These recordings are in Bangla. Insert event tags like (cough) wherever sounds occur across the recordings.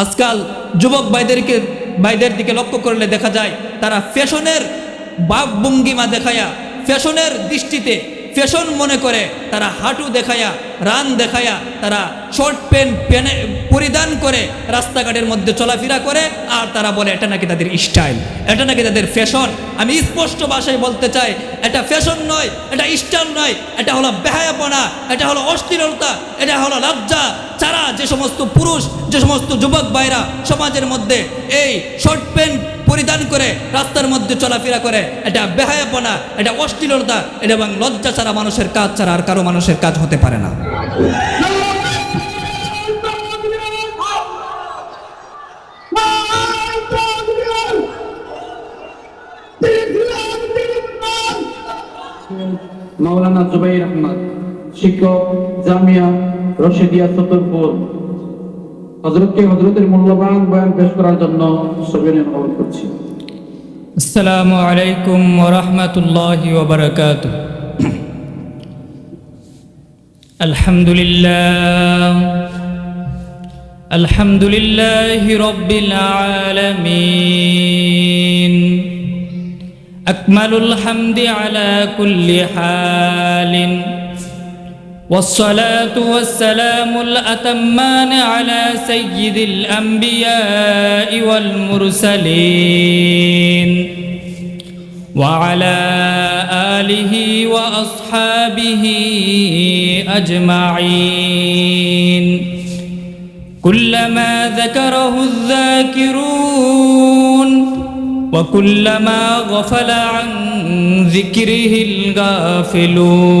আজকাল যুবক ভাইদেরকে, ভাইদের দিকে লক্ষ্য করলে দেখা যায় তারা ফ্যাশনের ভাবভঙ্গিমা দেখায়া ফ্যাশনের দৃষ্টিতে ফ্যাশন মনে করে, তারা হাঁটু দেখায়া, রান দেখায়া, তারা শর্ট প্যান্ট প্যানে পরিধান করে রাস্তাঘাটের মধ্যে চলাফেরা করে, আর তারা বলে, এটা নাকি তাদের স্টাইল এটা নাকি তাদের ফ্যাশন আমি স্পষ্ট ভাষায় বলতে চাই, এটা ফ্যাশন নয়, এটা স্টাইল নয়, এটা হলো বেহায়াপনা, এটা হলো অশ্লীলতা, এটা হলো লজ্জা। ছাড়া যে সমস্ত পুরুষ, যে সমস্ত যুবক ভাইরা সমাজের মধ্যে এই শর্ট প্যান্ট পরিধান করে, রাস্তার মধ্যে চলাফেরা করে, এটা বেহায়াপনা, এটা অশ্লীলতা, এটা এবং লজ্জা ছাড়া মানুষের কাজ ছাড়া আর কারও মানুষের কাজ হতে পারে না। মাওলানা জুবাইর আহমদ, শিক্ষক জামিয়া রশিদিয়া চতুরপুর হজরতকে হজরতের মূল্যবান বয়ান পেশ করার জন্য সবিনয় অনুরোধ করছি আসসালামু আলাইকুম ওরহমতুল্লাহ ওবরকাত আলহামদুলিল্লাহ الحمد لله رب العالمين أكمل الحمد على كل حال والصلاة والسلام الأتمان على سيد الأنبياء والمرسلين وعلى آله وأصحابه أجمعين. كلما ذكره الذاكرون وكلما غفل عن ذكره الغافلون.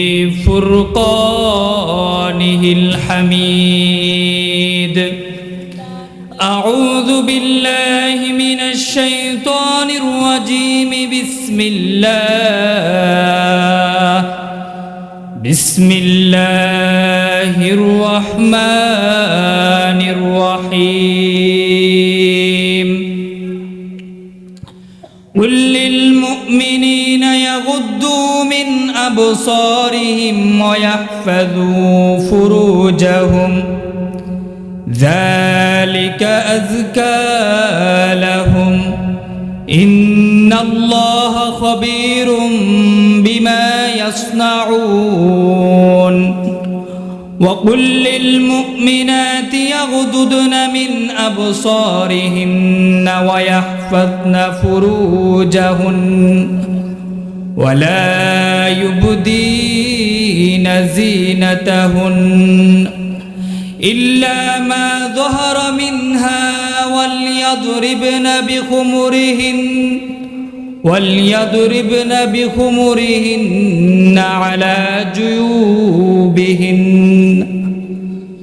فرقانه الحميد. أعوذ بالله من الشيطان الرجيم. بسم الله. بسم الله الرحمن قل للمؤمنين يغضوا من أبصارهم ويحفظوا فروجهم. ذلك أزكى لهم. إن الله خبير بما يصنعون. وقل للمؤمنات يغضضن من أبصارهن ويحفظن فروجهن ولا يبدين زينتهن إلا ما ظهر منها وليضربن بخمرهن وليضربن بخمرهن على جيوبهن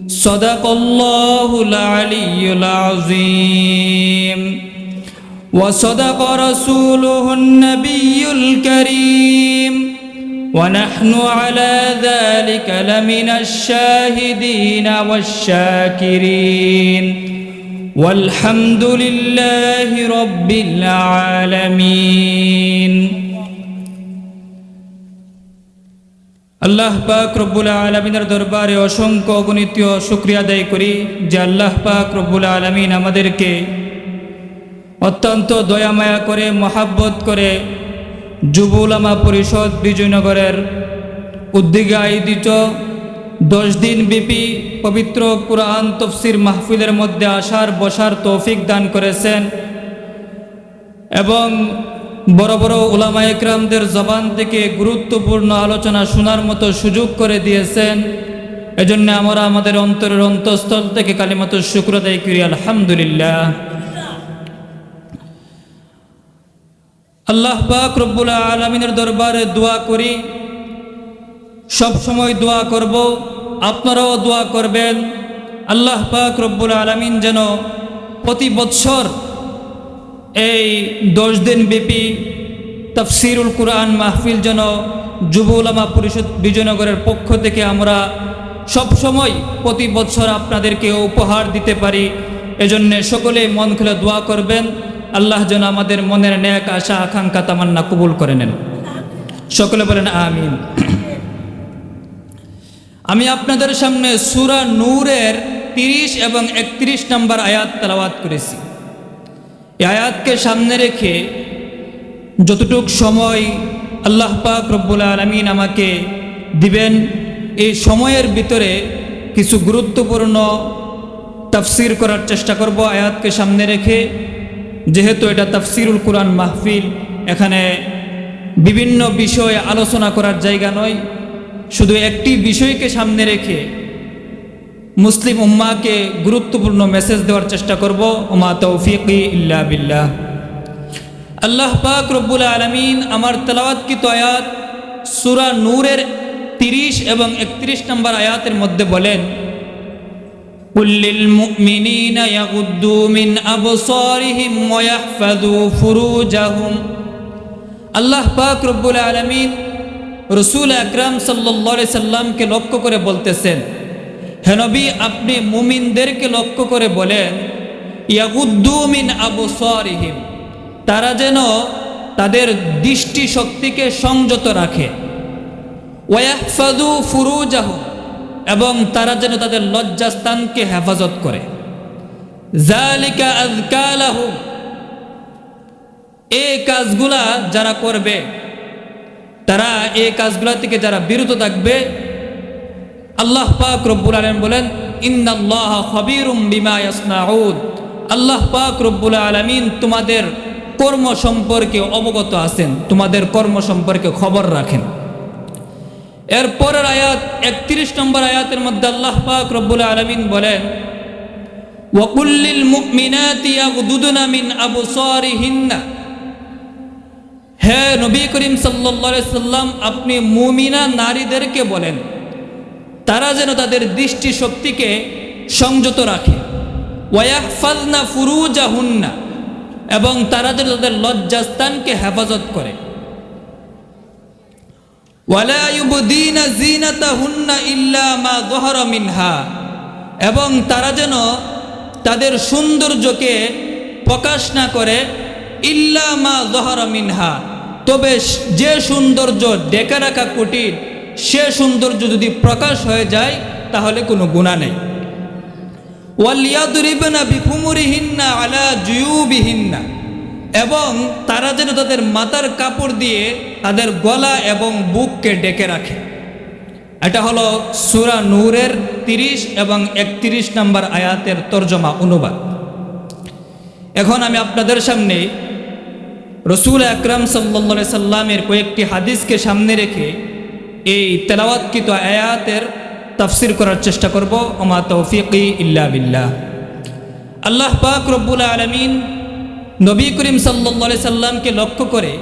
صدق الله العلي العظيم وصدق رسوله النبي الكريم ونحن على ذلك لمن الشاهدين والشاكرين والحمد لله رب العالمين আল্লাহ পাক রব্বুল আলমিনের দরবারে অসংখ্য অগণিত শুক্রিয়া আদায় করি যে আল্লাহ পাক রব্বুল আলমিন আমাদেরকে অত্যন্ত দয়ামায়া করে, মহাব্বত করে যুবুলামা পরিষদ বিজয়নগরের উদ্যোগে আয়োজিত দশ দিন ব্যাপী পবিত্র কুরআন তফসির মাহফিলের মধ্যে আসার, বসার তৌফিক দান করেছেন এবং বড় বড় ওলামা একরামদের জবান থেকে গুরুত্বপূর্ণ আলোচনা শোনার মতো সুযোগ করে দিয়েছেন। এজন্য আমরা আমাদের অন্তরের অন্তঃস্থল থেকে কালিমতো শুক্র দেয় করি, আলহামদুলিল্লাহ। আল্লাহ পাক রব্বুল আলমিনের দরবারে দোয়া করি। সব সময় দোয়া করব, আপনারাও দোয়া করবেন। আল্লাহ পাক রব্বুল আলমিন যেন প্রতি বৎসর এই দশ দিন ব্যাপী তফসিরুল কুরআন মাহফিল যেন যুব উলামা পরিষদ বিজয়নগরের পক্ষ থেকে আমরা সব সময় প্রতি বছর আপনাদেরকে উপহার দিতে পারি। এজন্য সকলে মন খুলে দোয়া করবেন। আল্লাহ যেন আমাদের মনের ন্যাক, আশা, আকাঙ্ক্ষা, তামান্না কবুল করে নেন। সকলে বলেন, আমিন। আমি আপনাদের সামনে সুরা নূরের তিরিশ এবং একত্রিশ নম্বর আয়াত তেলাওয়াত করেছি। এই আয়াতকে সামনে রেখে যতটুক সময় আল্লাহ পাক রব্বুল আলমিন আমাকে দিবেন, এই সময়ের ভিতরে কিছু গুরুত্বপূর্ণ তাফসির করার চেষ্টা করব আয়াতকে সামনে রেখে। যেহেতু এটা তাফসিরুল কোরআন মাহফিল, এখানে বিভিন্ন বিষয়ে আলোচনা করার জায়গা নয়। শুধু একটি বিষয়কে সামনে রেখে মুসলিম উম্মাকে গুরুত্বপূর্ণ মেসেজ দেওয়ার চেষ্টা করব। উমা তৌফিকি ইল্লা বিল্লাহ। আল্লাহ পাক রব্বুল আলমিন আমার তেলাওয়াতকৃত আয়াত সুরা নূরের তিরিশ এবং একত্রিশ নম্বর আয়াতের মধ্যে বলেন قل للمؤمنين يغضوا من أبصارهم ويحفظوا فروجهم আল্লাহ পাক রব্বুল আলমিন রসুল আকরাম সাল্লি সাল্লামকে লক্ষ্য করে বলতেছেন হেনবি আপনি মুমিনদেরকে লক্ষ্য করে বলেন ইয়াগুদ্দু মিন আবু সরিহিম তারা যেন তাদের দৃষ্টি শক্তিকে সংযত রাখে ওয়াহফাদু ফুরুজাহু এবং তারা যেন তাদের লজ্জাস্থানকে হেফাজত করে। জালিকা এই কাজগুলা যারা করবে, তারা এই কাজগুলা থেকে যারা বিরত থাকবে, আল্লাহ পাক রব্বুল আলম বলেন আল্লাহ পাক রব্বুল আলমিন তোমাদের কর্ম সম্পর্কে অবগত আছেন, তোমাদের কর্ম সম্পর্কে খবর রাখেন। এর পরের আয়াত একত্রিশ নম্বর আয়াতের মধ্যে আল্লাহ পাক রব্বুল আলমিন বলেন ওয়াকুল্লিল মুমিনাতি ইয়াগদুদনা মিন আবসারিহিন্না। হে নবী করিম সাল্লাল্লাহু সাল্লাম, আপনি মুমিনা নারীদেরকে বলেন, তারা যেন তাদের দৃষ্টি শক্তিকে সংযত রাখে। ওয়াহফাজনা ফুরুজাহুন্না, এবং তারা যেন তাদের লজ্জাস্থানকে হেফাজত করে। ইল্লা মা এবং তারা যেন তাদের সৌন্দর্যকে প্রকাশ না করে, ইল্লা মা যহরা মিনহা। তবে যে সৌন্দর্য ডেকে রাখা কঠিন, সে সৌন্দর্য যদি প্রকাশ হয়ে যায়, তাহলে কোনো গুণা নেই। ওয়ালিয়াদুরিবেনা বিফুমুরিহিন্না আলা জুয়ুবিহিন্না। এবং তারা যেন তাদের মাথার কাপড় দিয়ে তাদের গলা এবং বুককে ডেকে রাখে। এটা হলো সুরা নূরের তিরিশ এবং একত্রিশ নম্বর আয়াতের তর্জমা, অনুবাদ। এখন আমি আপনাদের সামনে রসুল আকরাম সাল্লা সাল্লামের কয়েকটি হাদিসকে সামনে রেখে এই তেলাওয়াতকৃত আয়াতের তাফসির করার চেষ্টা করব। ওমা তৌফিকি ইল্লা বিল্লাহ। আল্লাহ পাক রব্বুল আলমিন নবী করিম সাল্লা সাল্লামকে লক্ষ্য করে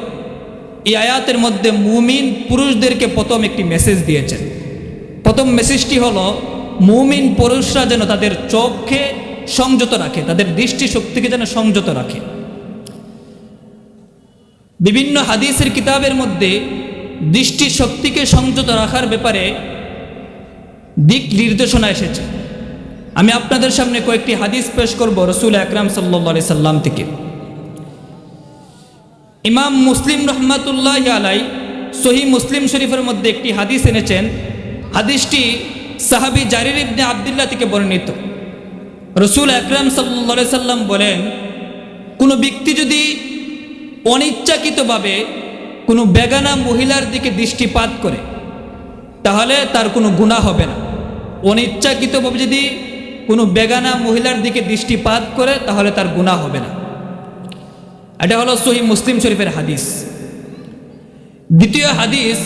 এই আয়াতের মধ্যে মুমিন পুরুষদেরকে প্রথম একটি মেসেজ দিয়েছেন। প্রথম মেসেজটি হলো, মুমিন পুরুষরা যেন তাদের চোখকে সংযত রাখে, তাদের দৃষ্টি শক্তিকে যেন সংযত রাখে। বিভিন্ন হাদিসের কিতাবের মধ্যে দৃষ্টি শক্তিকে সংযত রাখার ব্যাপারে দিক নির্দেশনা এসেছে। আমি আপনাদের সামনে কয়েকটি হাদিস পেশ করব রসুল আকরাম সাল্লি সাল্লাম থেকে। ইমাম মুসলিম রহমাতুল্লাহ আলাই সহি মুসলিম শরীফের মধ্যে একটি হাদিস এনেছেন। হাদিসটি সাহাবি জারির ইবনে আবদুল্লাহ থেকে বর্ণিত। রসুল আকরাম সাল্লা সাল্লাম বলেন, কোনো ব্যক্তি যদি অনিচ্ছাকৃতভাবে কোনো বেগানা মহিলার দিকে দৃষ্টিপাত করে, তাহলে তার কোনো গুণা হবে না। অনিচ্ছাকৃতভাবে যদি কোনো বেগানা মহিলার দিকে দৃষ্টিপাত করে, তাহলে তার গুণা হবে না। এটা হলো সহি মুসলিম শরীফের হাদিস। দ্বিতীয় হাদিস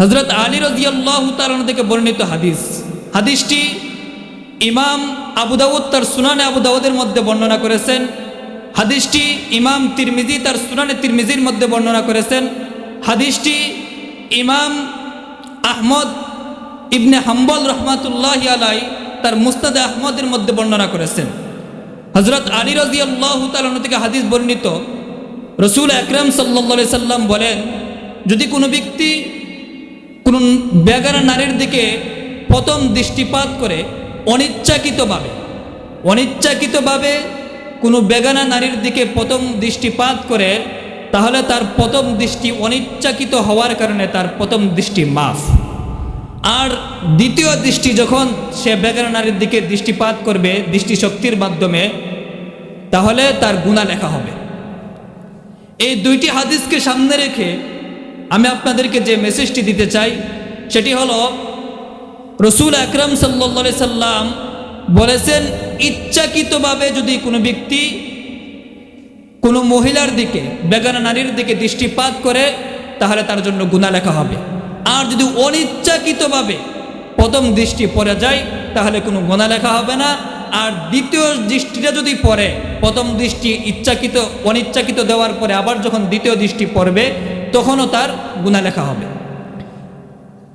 হজরত আলী রাজিয়াল্লাহ থেকে বর্ণিত হাদিস। হাদিসটি ইমাম আবু দাউদ তার সুনানে আবু দাউদের মধ্যে বর্ণনা করেছেন। হাদিসটি ইমাম তিরমিজি তার সুনানে তিরমিজির মধ্যে বর্ণনা করেছেন। হাদিসটি ইমাম আহমদ ইবনে হাম্বল রহমাতুল্লাহ আলাই তার মুস্তাদ আহমদের মধ্যে বর্ণনা করেছেন। হজরত আলী রাজি আল্লাহ থেকে হাদিস বর্ণিত, রসুল আকরাম সাল্লা সাল্লাম বলেন, যদি কোনো ব্যক্তি কোন বেগানা নারীর দিকে প্রথম দৃষ্টিপাত করে অনিচ্ছাকৃতভাবে অনিচ্ছাকৃতভাবে কোনো বেগানা নারীর দিকে প্রথম দৃষ্টিপাত করে, তাহলে তার প্রথম দৃষ্টি অনিচ্ছাকৃত হওয়ার কারণে তার প্রথম দৃষ্টি মাফ। আর দ্বিতীয় দৃষ্টি যখন সে বেগানা নারীর দিকে দৃষ্টিপাত করবে, দৃষ্টিশক্তির মাধ্যমে, তাহলে তার গুণা লেখা হবে। এই দুইটি হাদিসকে সামনে রেখে আমি আপনাদেরকে যে মেসেজটি দিতে চাই, সেটি হলো, রসুল আকরম সাল্লা সাল্লাম বলেছেন, ইচ্ছাকৃতভাবে যদি কোনো ব্যক্তি কোনো মহিলার দিকে বেগানা নারীর দিকে দৃষ্টিপাত করে, তাহলে তার জন্য গুণা লেখা হবে। আর যদি অনিচ্ছাকৃতভাবে প্রথম দৃষ্টি পড়ে যায়, তাহলে কোনো গোনা লেখা হবে না। আর দ্বিতীয় দৃষ্টিটা যদি পড়ে, প্রথম দৃষ্টি ইচ্ছাকৃত, অনিচ্ছাকৃত দেওয়ার পরে আবার যখন দ্বিতীয় দৃষ্টি পড়বে, তখনও তার গুণা লেখা হবে।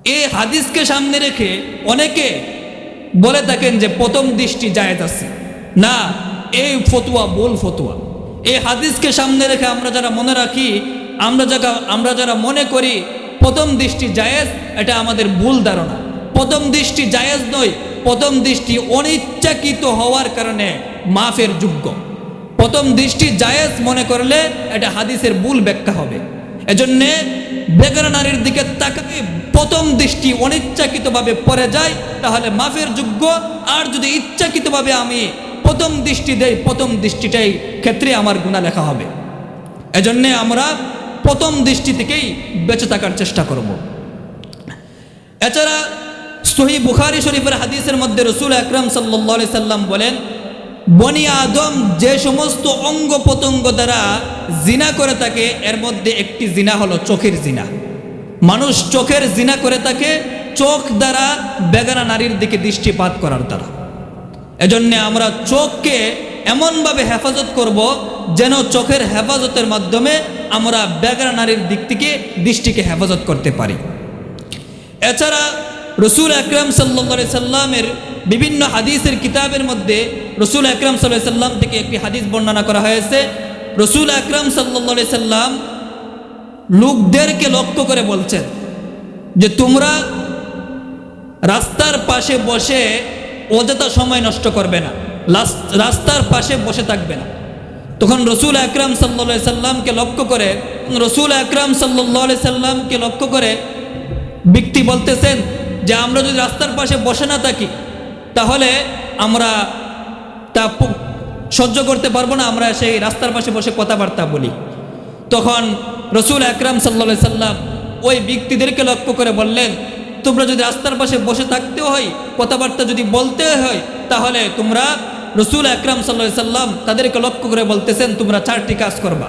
এই হাদিসকে সামনে রেখে অনেকে বলে থাকেন যে প্রথম দৃষ্টি জায়েজ আছে। না, এই ফতুয়া বল ফতুয়া। এই হাদিসকে সামনে রেখে আমরা যারা মনে রাখি, আমরা যারা আমরা যারা মনে করি প্রথম দৃষ্টি জায়েজ, এটা আমাদের ভুল ধারণা। প্রথম দৃষ্টি জায়েজ নয় প্রথম দৃষ্টি অনিচ্ছাকৃত হওয়ার কারণে মাফের যোগ্য। প্রথম দৃষ্টি জায়েজ মনে করলে এটা হাদিসের ভুল ব্যাখ্যা হবে। এজন্যে বেগানা নারীর দিকে তাকাতে প্রথম দৃষ্টি অনিচ্ছাকৃতভাবে পড়ে যায়, তাহলে মাফের যোগ্য। আর যদি ইচ্ছাকৃতভাবে আমি প্রথম দৃষ্টি দেই প্রথম দৃষ্টিটাই ক্ষেত্রে আমার গুণা লেখা হবে। এজন্যে আমরা প্রথম দৃষ্টি থেকেই বেঁচে থাকার চেষ্টা করব। এছাড়া সহি বুখারি শরীফের হাদিসের মধ্যে রসুল আকরাম সাল্লি সাল্লাম বলেন, বনি আদম যে সমস্ত অঙ্গ প্রত্যঙ্গ দ্বারা জিনা করে থাকে, এর মধ্যে একটি জিনা হলো চোখের জিনা। মানুষ চোখের জিনা করে থাকে, চোখ দ্বারা বেগানা নারীর দিকে দৃষ্টিপাত করার দ্বারা। এজন্য আমরা চোখকে এমনভাবে হেফাজত করব, যেন চোখের হেফাজতের মাধ্যমে আমরা বেগানা নারীর দিক থেকে দৃষ্টিকে হেফাজত করতে পারি। এছাড়া রসুল আকরাম সাল্লা সাল্লামের বিভিন্ন হাদিসের কিতাবের মধ্যে রসুল আকরাম সাল্লাহ সাল্লাম থেকে একটি হাদিস বর্ণনা করা হয়েছে, রসুল আকরাম সাল্লা সাল্লাম লোকদেরকে লক্ষ্য করে বলছেন যে তোমরা রাস্তার পাশে বসে অযথা সময় নষ্ট করবে না রাস্তার পাশে বসে থাকবে না। তখন রসুল আকরাম সাল্লা সাল্লামকে লক্ষ্য করে রসুল আকরাম সাল্লা সাল্লামকে লক্ষ্য করে ব্যক্তি বলতেছেন যে, আমরা যদি রাস্তার পাশে বসে না থাকি, তাহলে আমরা তা সহ্য করতে পারব না, আমরা সেই রাস্তার পাশে বসে কথাবার্তা বলি। তখন রসুল আকরাম সাল্লা সাল্লাম ওই ব্যক্তিদেরকে লক্ষ্য করে বললেন, তোমরা যদি রাস্তার পাশে বসে থাকতেও হয়, কথাবার্তা যদি বলতে হয়, তাহলে তোমরা রসুল আকরাম সাল্লা সাল্লাম তাদেরকে লক্ষ্য করে বলতেছেন, তোমরা চারটি কাজ করবা।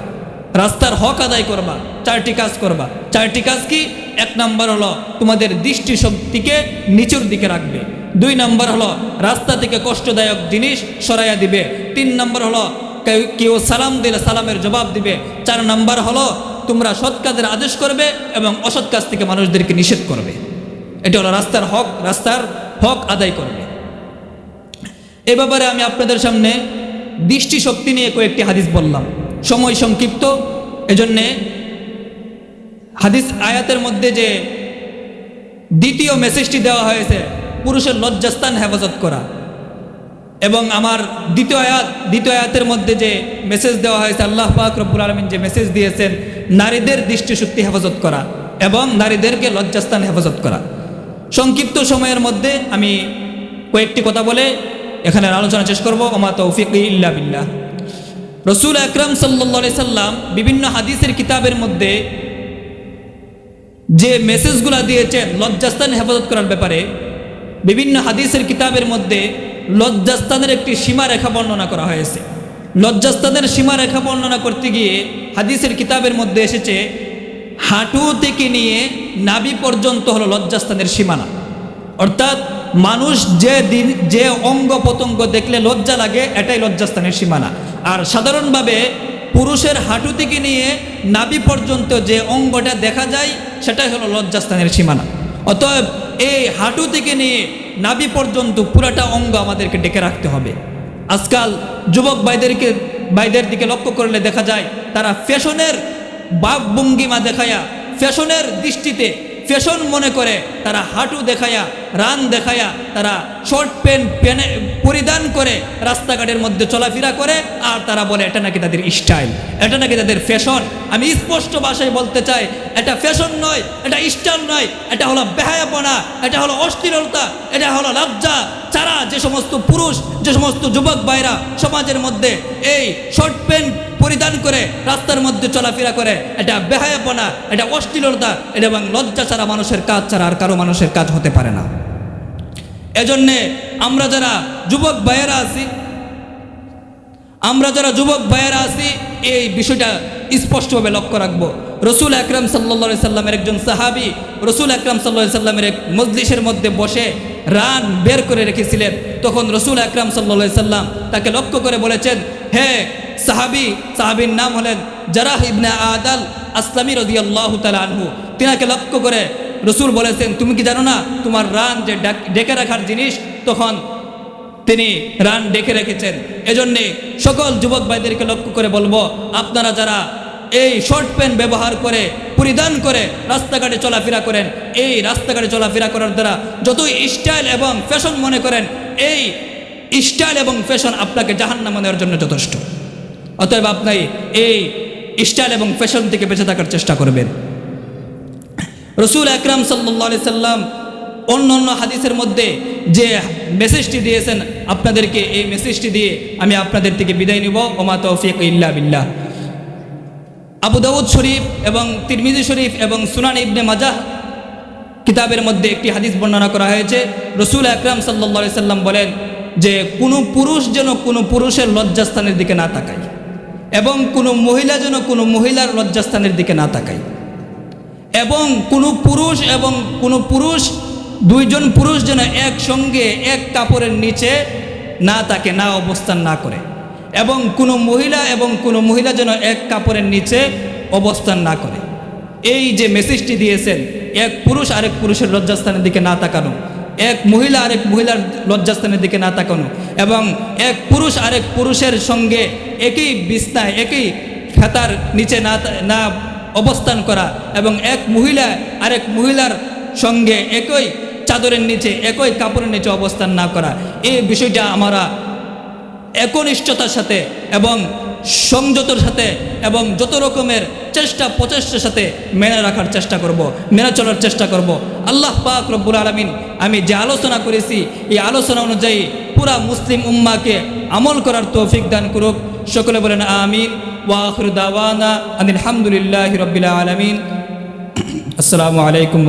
রাস্তার হক আদায় করবা, চারটি কাজ করবা। চারটি কাজ কি? এক নাম্বার হলো তোমাদের দৃষ্টি শক্তিকে নিচুর দিকে রাখবে। দুই নাম্বার হলো রাস্তা থেকে কষ্টদায়ক জিনিস সরাইয়া দিবে। তিন নাম্বার হলো কেউ সালাম দিলে সালামের জবাব দিবে। চার নাম্বার হলো তোমরা সৎ কাজের আদেশ করবে এবং অসৎ কাজ থেকে মানুষদেরকে নিষেধ করবে। এটা হলো রাস্তার হক রাস্তার হক আদায় করবে। এ ব্যাপারে আমি আপনাদের সামনে দৃষ্টিশক্তি নিয়ে কয়েকটি হাদিস বললাম। সময় সংক্ষিপ্ত। এজন্যে হাদিস আয়াতের মধ্যে যে দ্বিতীয় মেসেজটি দেওয়া হয়েছে, পুরুষের লজ্জাস্থান হেফাজত করা। এবং আমার দ্বিতীয় আয়াত, দ্বিতীয় আয়াতের মধ্যে যে মেসেজ দেওয়া হয়েছে, আল্লাহ পাক রব্বুল আলমিন যে মেসেজ দিয়েছেন, নারীদের দৃষ্টিশক্তি হেফাজত করা এবং নারীদেরকে লজ্জাস্থান হেফাজত করা। সংক্ষিপ্ত সময়ের মধ্যে আমি কয়েকটি কথা বলে এখানে আলোচনা শেষ করব। ওমা তৌফিক ইল্লা বিল্লাহ। রসুল আকরাম সাল্লি সাল্লাম বিভিন্ন হাদিসের কিতাবের মধ্যে যে মেসেজগুলো দিয়েছেন লজ্জাস্থান হেফাজত করার ব্যাপারে, বিভিন্ন হাদিসের কিতাবের মধ্যে লজ্জাস্থানের একটি সীমারেখা বর্ণনা করা হয়েছে। লজ্জাস্থানের সীমারেখা বর্ণনা করতে গিয়ে হাদিসের কিতাবের মধ্যে এসেছে, হাঁটু থেকে নিয়ে নাভি পর্যন্ত হলো লজ্জাস্থানের সীমানা। অর্থাৎ মানুষ যে দিন, যে অঙ্গ প্রত্যঙ্গ দেখলে লজ্জা লাগে, এটাই লজ্জাস্থানের সীমানা। আর সাধারণভাবে পুরুষের হাঁটু থেকে নিয়ে নাভি পর্যন্ত যে অঙ্গটা দেখা যায়, সেটাই হলো লজ্জাস্থানের সীমানা। অতএব এই হাঁটু থেকে নিয়ে নাভি পর্যন্ত পুরাটা অঙ্গ আমাদেরকে ডেকে রাখতে হবে। আজকাল যুবক ভাইদেরকে, ভাইদের দিকে লক্ষ্য করলে দেখা যায়, তারা ফ্যাশনের বাপ ভঙ্গিমা দেখায়া ফ্যাশনের দৃষ্টিতে ফ্যাশন মনে করে, তারা হাঁটু দেখায়া, রান দেখায়া, তারা শর্ট প্যান্ট, প্যানে, পরিধান করে রাস্তাঘাটের মধ্যে চলাফেরা করে, আর তারা বলে, এটা নাকি তাদের স্টাইল, এটা নাকি তাদের ফ্যাশন। আমি স্পষ্ট ভাষায় বলতে চাই, এটা ফ্যাশন নয়, এটা স্টাইল নয়, এটা হলো বেহায়াপনা, এটা হলো অস্থিরতা এটা হলো লজ্জা। ছাড়া যে সমস্ত পুরুষ, যে সমস্ত যুবক ভাইরা সমাজের মধ্যে এই শর্ট প্যান্ট পরিধান করে, রাস্তার মধ্যে চলাফেরা করে, এটা বেহায়াপনা, এটা অশ্লীলতা, এটা এবং লজ্জা ছাড়া মানুষের কাজ ছাড়া আর কারও মানুষের কাজ হতে পারে না। এজন্যে আমরা যারা যুবক ভাইয়েরা আছি, আমরা যারা যুবক ভাইয়েরা আছি, এই বিষয়টা স্পষ্টভাবে লক্ষ্য রাখব। রসুল আকরাম সাল্লা সাল্লামের একজন সাহাবি, রসুল আকরাম সাল্লা সাল্লামের এক মজলিসের মধ্যে বসে রান বের করে রেখেছিলেন। তখন রসুল আকরাম সাল্লা সাল্লাম তাকে লক্ষ্য করে বলেছেন, হে সাহাবি, সাহাবির নাম হলেন জারাহ ইবনে আদাল আসলামী রদিয়াল্লাহ তালা আনহু। তিনাকে লক্ষ্য করে রসুল বলেছেন, তুমি কি জানো না, তোমার রান যে ডাক- রাখার জিনিস, তখন তিনি রান ডেকে রেখেছেন। এজন্যে সকল যুবক ভাইদেরকে লক্ষ্য করে বলব, আপনারা যারা এই শর্ট প্যান্ট ব্যবহার করে, পরিধান করে রাস্তাঘাটে চলাফেরা করেন, এই রাস্তাঘাটে চলাফেরা করার দ্বারা যতই স্টাইল এবং ফ্যাশন মনে করেন, এই স্টাইল এবং ফ্যাশন আপনাকে জাহান্নামে নেওয়ার জন্য যথেষ্ট। অতএব আপনি এই স্টাইল এবং ফ্যাশন থেকে বেঁচে থাকার চেষ্টা করবেন। রসুল আকরাম সাল্লি সাল্লাম অন্য অন্য হাদিসের মধ্যে যে মেসেজটি দিয়েছেন, আপনাদেরকে এই মেসেজটি দিয়ে আমি আপনাদের থেকে বিদায় নিব। ওমা তৌফিক ইল্লা বিল্লাহ। আবু দাউদ শরীফ এবং তিরমিজি শরীফ এবং সুনান ইবনে মাজাহ কিতাবের মধ্যে একটি হাদিস বর্ণনা করা হয়েছে। রসুল আকরাম সাল্লি সাল্লাম বলেন যে, কোনো পুরুষ যেন কোনো পুরুষের লজ্জাস্থানের দিকে না তাকায়। এবং কোনো মহিলা যেন কোনো মহিলার লজ্জাস্থানের দিকে না তাকায়। এবং কোনো পুরুষ এবং কোনো পুরুষ, দুইজন পুরুষ যেন একসঙ্গে এক কাপড়ের নিচে না তাকে, না অবস্থান না করে। এবং কোনো মহিলা এবং কোনো মহিলা যেন এক কাপড়ের নিচে অবস্থান না করে। এই যে মেসেজটি দিয়েছেন, এক পুরুষ আরেক পুরুষের লজ্জাস্থানের দিকে না তাকানো এক মহিলা আরেক মহিলার লজ্জাস্থানের দিকে না তাকানো এবং এক পুরুষ আরেক পুরুষের সঙ্গে একই বিছনায়, একই খাতার নিচে না না অবস্থান করা এবং এক মহিলা আরেক মহিলার সঙ্গে একই চাদরের নিচে, একই কাপড়ের নিচে অবস্থান না করা। এই বিষয়টা আমরা একনিষ্ঠতার সাথে এবং সংযতর সাথে এবং যত রকমের চেষ্টা প্রচেষ্টার সাথে মেনে রাখার চেষ্টা করব, মেনে চলার চেষ্টা করব। আল্লাহ পাক রব্বুল আলমিন, আমি যে আলোচনা করেছি, এই আলোচনা অনুযায়ী পুরা মুসলিম উম্মাকে আমল করার তৌফিক দান করুক। সকলে বলেন আমিন। ওয়াখর দাওয়ানা আনিল হামদুলিল্লাহ রবিল আলমিন। (clears throat) আসসালামু আলাইকুম।